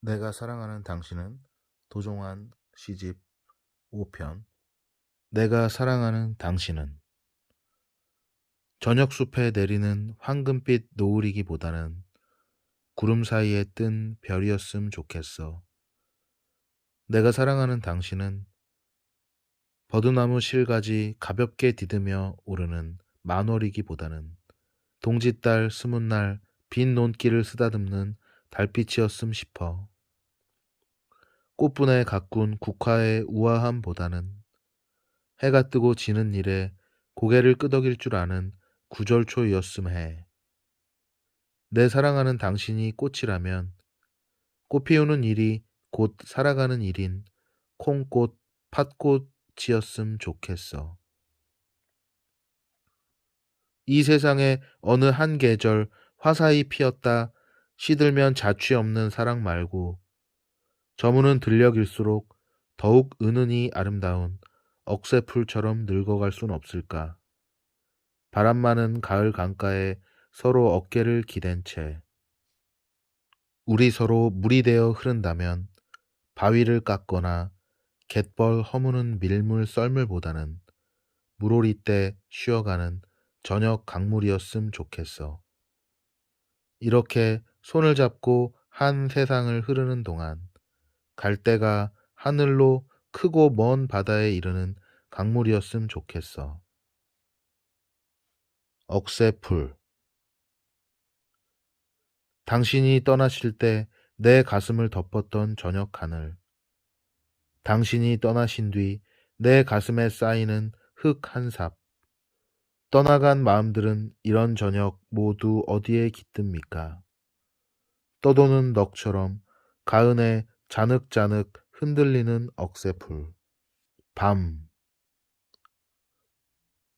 내가 사랑하는 당신은 도종환 시집 5편 내가 사랑하는 당신은 저녁 숲에 내리는 황금빛 노을이기보다는 구름 사이에 뜬 별이었음 좋겠어. 내가 사랑하는 당신은 버드나무 실가지 가볍게 디드며 오르는 만월이기보다는 동짓달 스문 날 빈 논길을 쓰다듬는 달빛이었음 싶어. 꽃분에 가꾼 국화의 우아함보다는 해가 뜨고 지는 일에 고개를 끄덕일 줄 아는 구절초이었음 해. 내 사랑하는 당신이 꽃이라면 꽃 피우는 일이 곧 살아가는 일인 콩꽃, 팥꽃이었음 좋겠어. 이 세상에 어느 한 계절 화사히 피었다 시들면 자취 없는 사랑 말고 저무는 들녘일수록 더욱 은은히 아름다운 억새풀처럼 늙어갈 순 없을까. 바람 많은 가을 강가에 서로 어깨를 기댄 채 우리 서로 물이 되어 흐른다면 바위를 깎거나 갯벌 허무는 밀물 썰물보다는 물오리 때 쉬어가는 저녁 강물이었음 좋겠어. 이렇게 손을 잡고 한 세상을 흐르는 동안 갈대가 하늘로 크고 먼 바다에 이르는 강물이었음 좋겠어. 억새풀 당신이 떠나실 때 내 가슴을 덮었던 저녁 하늘. 당신이 떠나신 뒤 내 가슴에 쌓이는 흙 한 삽. 떠나간 마음들은 이런 저녁 모두 어디에 깃듭니까? 떠도는 넋처럼 가은에 자늑자늑 흔들리는 억새풀. 밤.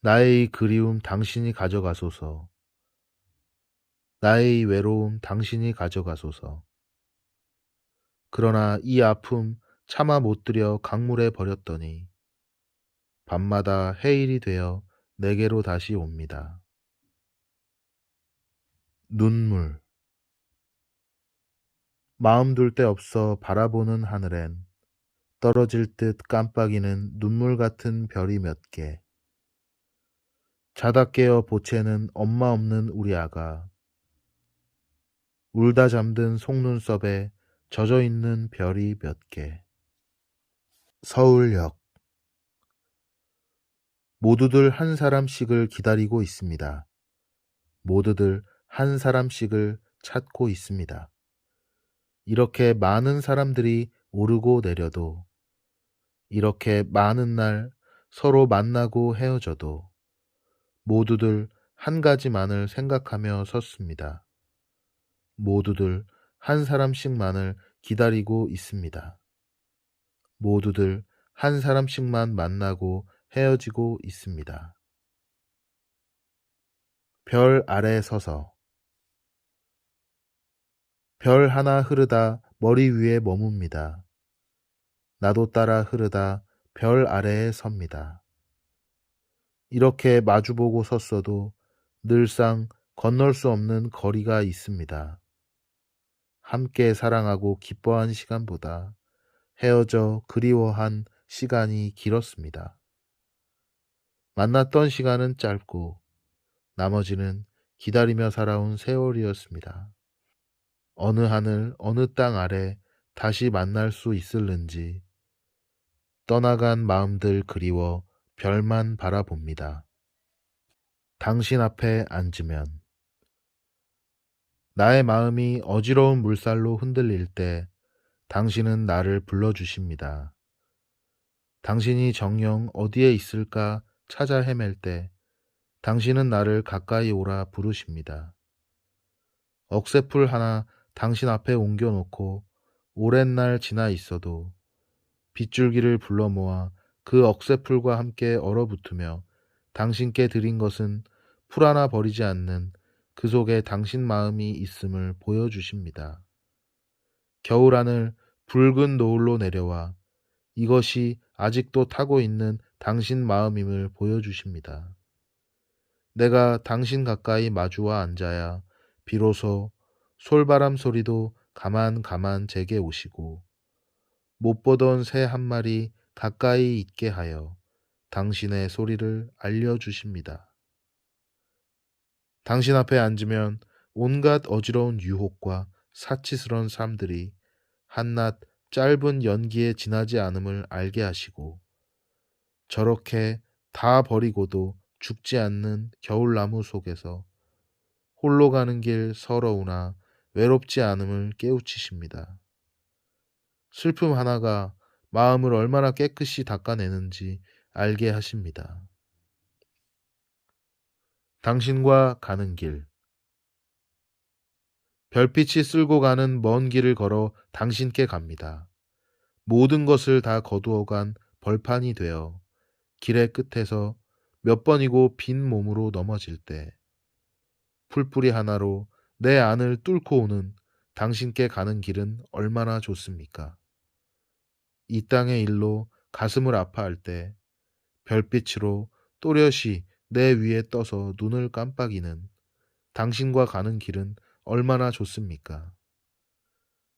나의 그리움 당신이 가져가소서. 나의 외로움 당신이 가져가소서. 그러나 이 아픔 차마 못 들여 강물에 버렸더니 밤마다 해일이 되어 내게로 다시 옵니다. 눈물 마음 둘 데 없어 바라보는 하늘엔 떨어질 듯 깜빡이는 눈물 같은 별이 몇 개. 자다 깨어 보채는 엄마 없는 우리 아가. 울다 잠든 속눈썹에 젖어 있는 별이 몇 개. 서울역 모두들 한 사람씩을 기다리고 있습니다. 모두들 한 사람씩을 찾고 있습니다. 이렇게 많은 사람들이 오르고 내려도, 이렇게 많은 날 서로 만나고 헤어져도, 모두들 한 가지만을 생각하며 섰습니다. 모두들 한 사람씩만을 기다리고 있습니다. 모두들 한 사람씩만 만나고 헤어지고 있습니다. 별 아래 서서 별 하나 흐르다 머리 위에 머뭅니다. 나도 따라 흐르다 별 아래에 섭니다. 이렇게 마주보고 섰어도 늘상 건널 수 없는 거리가 있습니다. 함께 사랑하고 기뻐한 시간보다 헤어져 그리워한 시간이 길었습니다. 만났던 시간은 짧고 나머지는 기다리며 살아온 세월이었습니다. 어느 하늘, 어느 땅 아래 다시 만날 수 있을는지 떠나간 마음들 그리워 별만 바라봅니다. 당신 앞에 앉으면 나의 마음이 어지러운 물살로 흔들릴 때 당신은 나를 불러주십니다. 당신이 정녕 어디에 있을까 찾아 헤맬 때 당신은 나를 가까이 오라 부르십니다. 억새풀 하나 당신 앞에 옮겨놓고 오랜 날 지나 있어도 빗줄기를 불러 모아 그 억새풀과 함께 얼어붙으며 당신께 드린 것은 풀 하나 버리지 않는 그 속에 당신 마음이 있음을 보여주십니다. 겨울 하늘 붉은 노을로 내려와 이것이 아직도 타고 있는 당신 마음임을 보여주십니다. 내가 당신 가까이 마주와 앉아야 비로소 솔바람 소리도 가만 가만 제게 오시고 못 보던 새 한 마리 가까이 있게 하여 당신의 소리를 알려주십니다. 당신 앞에 앉으면 온갖 어지러운 유혹과 사치스러운 삶들이 한낱 짧은 연기에 지나지 않음을 알게 하시고 저렇게 다 버리고도 죽지 않는 겨울나무 속에서 홀로 가는 길 서러우나 외롭지 않음을 깨우치십니다. 슬픔 하나가 마음을 얼마나 깨끗이 닦아내는지 알게 하십니다. 당신과 가는 길. 별빛이 쓸고 가는 먼 길을 걸어 당신께 갑니다. 모든 것을 다 거두어 간 벌판이 되어 길의 끝에서 몇 번이고 빈 몸으로 넘어질 때 풀뿌리 하나로 내 안을 뚫고 오는 당신께 가는 길은 얼마나 좋습니까? 이 땅의 일로 가슴을 아파할 때 별빛으로 또렷이 내 위에 떠서 눈을 깜빡이는 당신과 가는 길은 얼마나 좋습니까?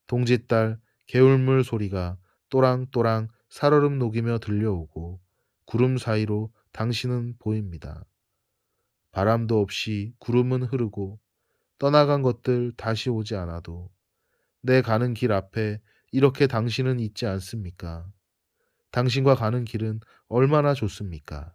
동짓달 개울물 소리가 또랑또랑 살얼음 녹이며 들려오고 구름 사이로 당신은 보입니다. 바람도 없이 구름은 흐르고 떠나간 것들 다시 오지 않아도 내 가는 길 앞에 이렇게 당신은 있지 않습니까? 당신과 가는 길은 얼마나 좋습니까?